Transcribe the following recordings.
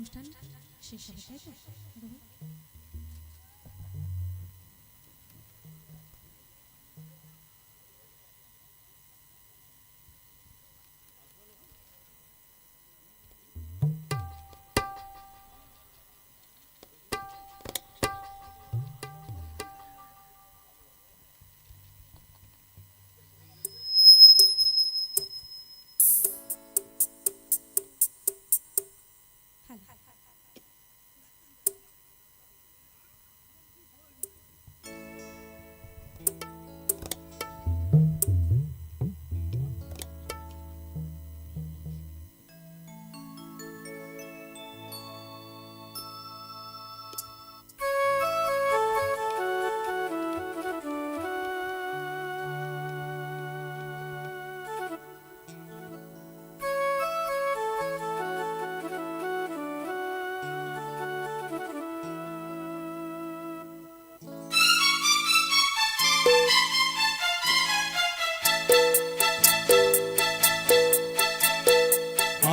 অনুষ্ঠান শেষ হবে তাই তো?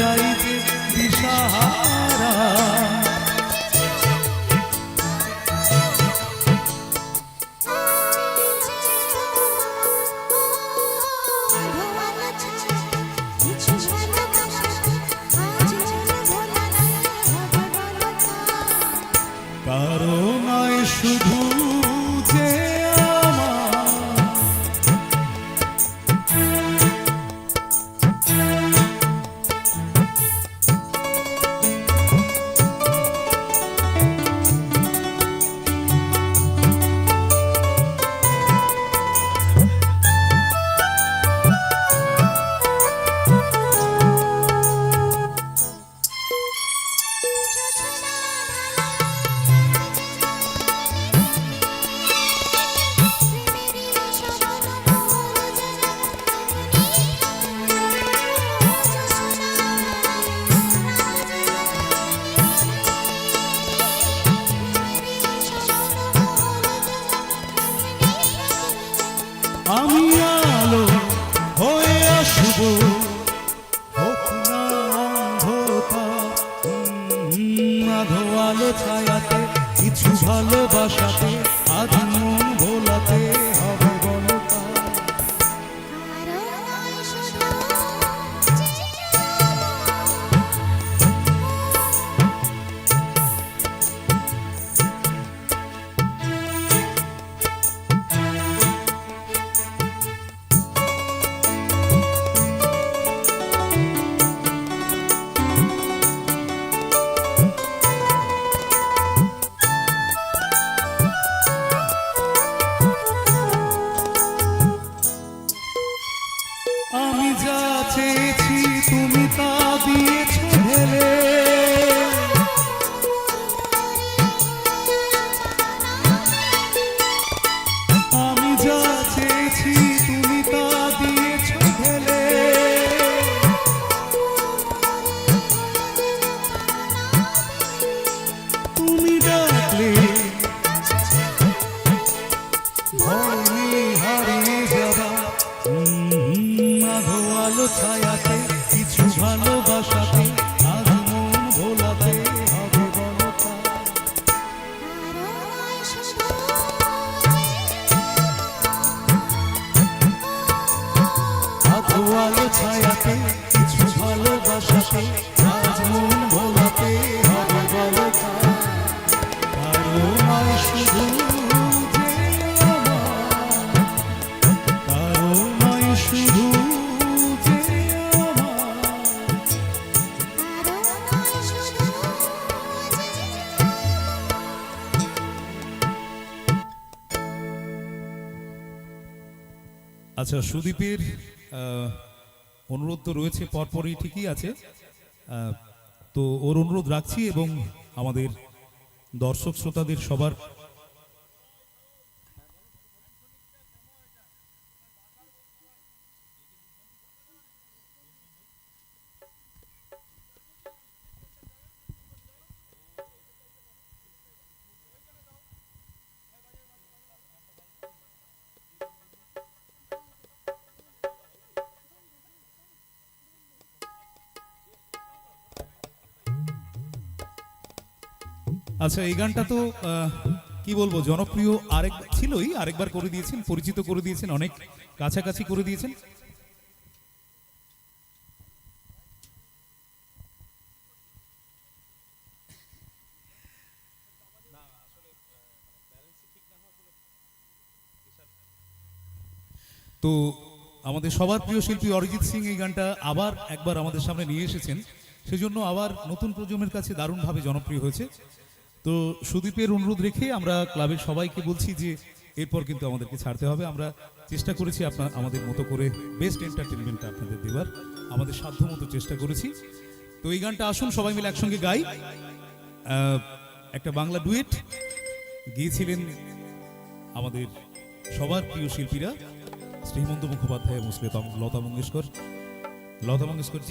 যাই আমি আলো হয়ে আসব। অন্ধকার আলো ছায়াতে কিছু ভালোবাসাতে হারিয়ে যাবা আলো ছায়াতে কিছু ভালো আচ্ছা সুদীপের অনুরোধ তো রয়েছে, পরপরই ঠিকই আছে। তো ওর অনুরোধ রাখছি এবং আমাদের দর্শক শ্রোতাদের সবার আচ্ছা এই গানটা তো কি বলব, জনপ্রিয় আরেক, ছিলই, আরেকবার করে দিয়েছেন, পরিচিত করে দিয়েছেন, অনেক কাছাকাছি করে দিয়েছেন। তো, আমাদের সবার প্রিয় শিল্পী অরিজিৎ সিং এই গানটা আবার একবার আমাদের সামনে নিয়ে এসেছেন। সেজন্য আবার নতুন প্রজন্মের কাছে দারুণভাবে জনপ্রিয় হয়েছে। তো সুদীপের অনুরোধ রেখে আমরা ক্লাবের সবাইকে বলছি যে এরপর কিন্তু আমাদেরকে ছাড়তে হবে। আমরা চেষ্টা করেছি আপনার, আমাদের মতো করে বেস্ট এন্টারটেনমেন্ট আপনাদের দেওয়ার। আমাদের সাধ্য মতো চেষ্টা করেছি। তো এই গানটা আসুন, সবাই মিলে একসঙ্গে গাই। একটা বাংলা ডুয়েট গিয়েছিলেন আমাদের সবার প্রিয় শিল্পীরা শ্রী হেমন্ত মুখোপাধ্যায় মুসলিম লতা মঙ্গেশকর। লতা মঙ্গেশকর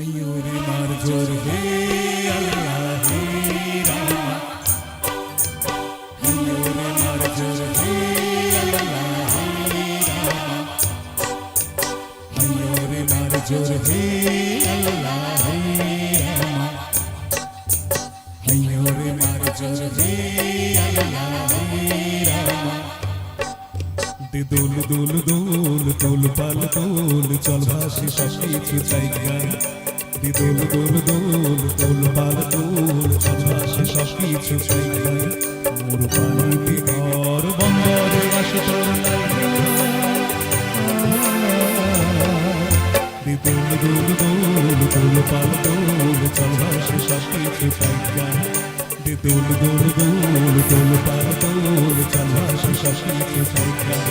হাইরে মার জোর হে আল্লাহ, হে রাম। হাইরে মার জোর হে আল্লাহ, হে রাম। হাইরে মার জোর হে আল্লাহ, হে রাম। হাইরে মার জোর হে আল্লাহ, হে রাম। দোল দোল দোল দোল পাল দোল, চল ভাসি সব কিছু চাই দে দোল দোল দোল দোল পাল দোল ভাসি সব কিছু চাই গান মোর পানিতে ঘর, বন্দরে আসে তোর। দে দোল দোল দোল দোল পাল দোল ভাসি সব কিছু চাই গান দে দোল দোল দোল দোল পাল দোল ভাসি সব কিছু চাই গান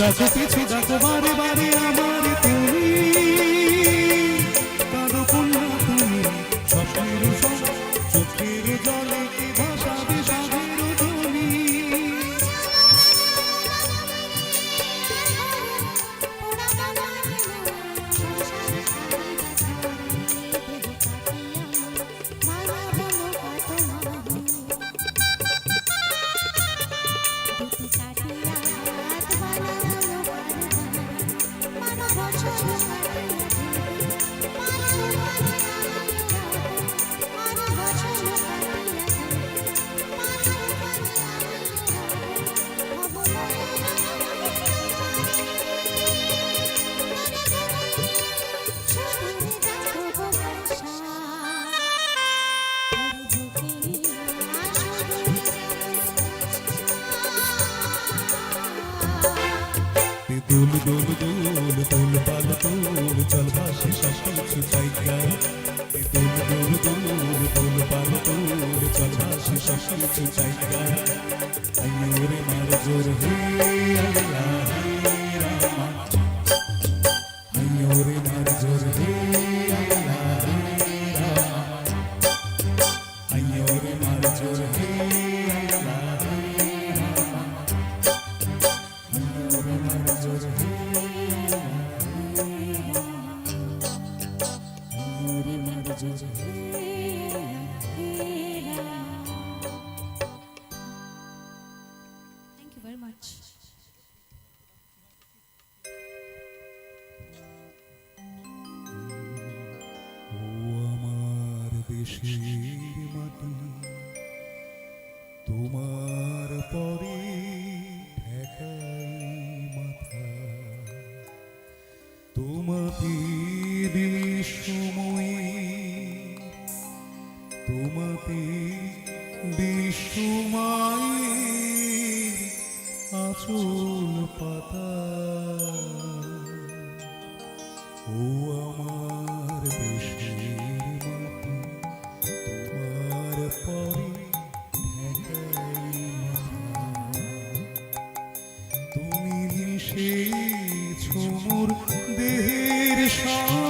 That's repeat, repeat. Toma. সেই ছুমুর দেহের সা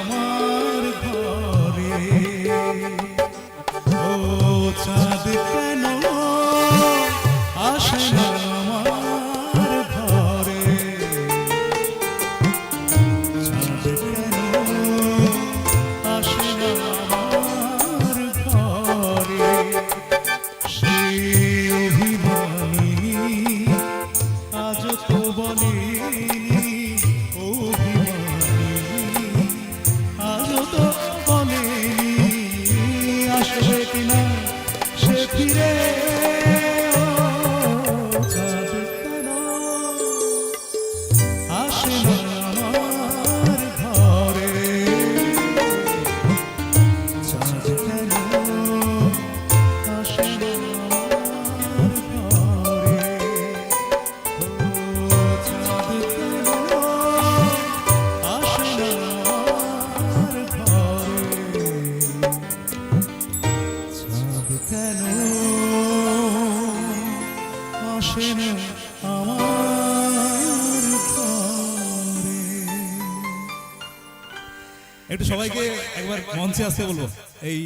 মঞ্চে আসতে বলব। এই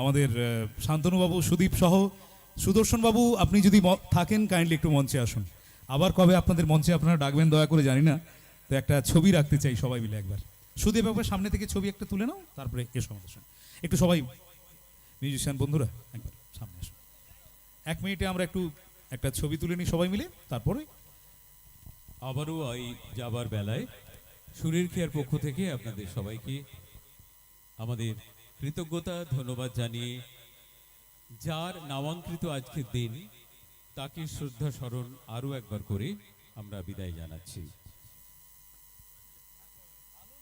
আমাদের শান্তনুবাবু, সুদীপ সহ সুদর্শন বাবু আপনি যদি থাকেন কাইন্ডলি একটু মঞ্চে আসুন। আবার কবে আপনাদের মঞ্চে আপনারা ডাকবেন, দয়া করে জানি না, তো একটা ছবি রাখতে চাই সবাই মিলে একবার। সুদীপ, একবার সামনে থেকে ছবি একটা তুলে নাও, তারপরে এসো আমাদের সঙ্গে একটু সবাই মিউজিশিয়ান বন্ধুরা, একবার সামনে আসুন। এক মিনিটে আমরা একটু একটা ছবি তুলে নিই সবাই মিলে, তারপরে আবারও এই যাবার বেলায়। সুরের খেয়ার পক্ষ থেকে আপনাদের সবাইকে আমাদের কৃতজ্ঞতা, ধন্যবাদ জানিয়ে যার নামাঙ্কৃত আজকের দিন, তাকে শ্রদ্ধা স্মরণ আরও একবার করে আমরা বিদায় জানাচ্ছি।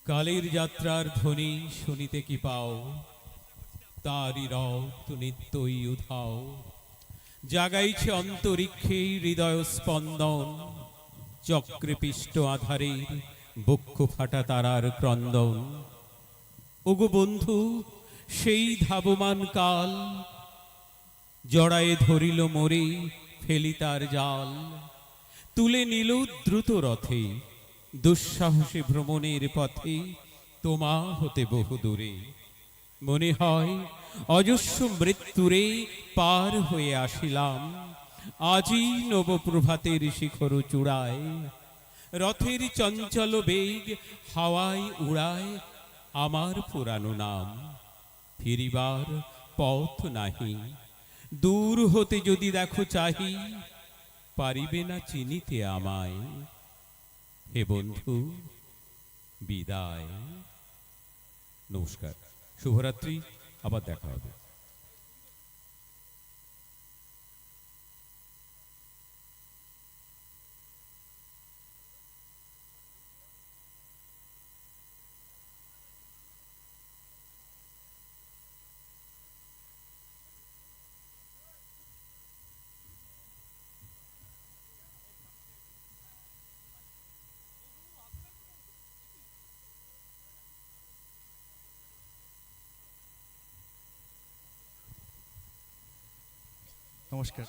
কালের যাত্রার ধ্বনি শুনিতে কি পাও? তারই রক্ত নিত্যই উধাও। জাগাইছে অন্তরিক্ষে হৃদয় স্পন্দন চক্রে পিষ্ট আধারের বক্ষ ফাটা তারার ক্রন্দন। ওগো বন্ধু সেই ধাবমান কাল। জড়ায়ে ধরিল মোরে ফেলি তার জাল। তুলে নিল দ্রুত রথে, দুঃসাহসী ভ্রমণের পথে তোমা হতে বহু দূরে। মনে হয় অজস্র মৃত্যুরে পার হয়ে আসিলাম আজই নবপ্রভাতের শিখর চূড়ায়। রথের চঞ্চল বেগ হাওয়ায় উড়ায় আমার পুরানো নাম। ফিরিবার পথ নাহি। দূর হতে যদি দেখো চাহি, পারিবে না চিনিতে আমায়। হে বন্ধু, বিদায়। নমস্কার। শুভরাত্রি, আবার দেখা হবে। নমস্কার।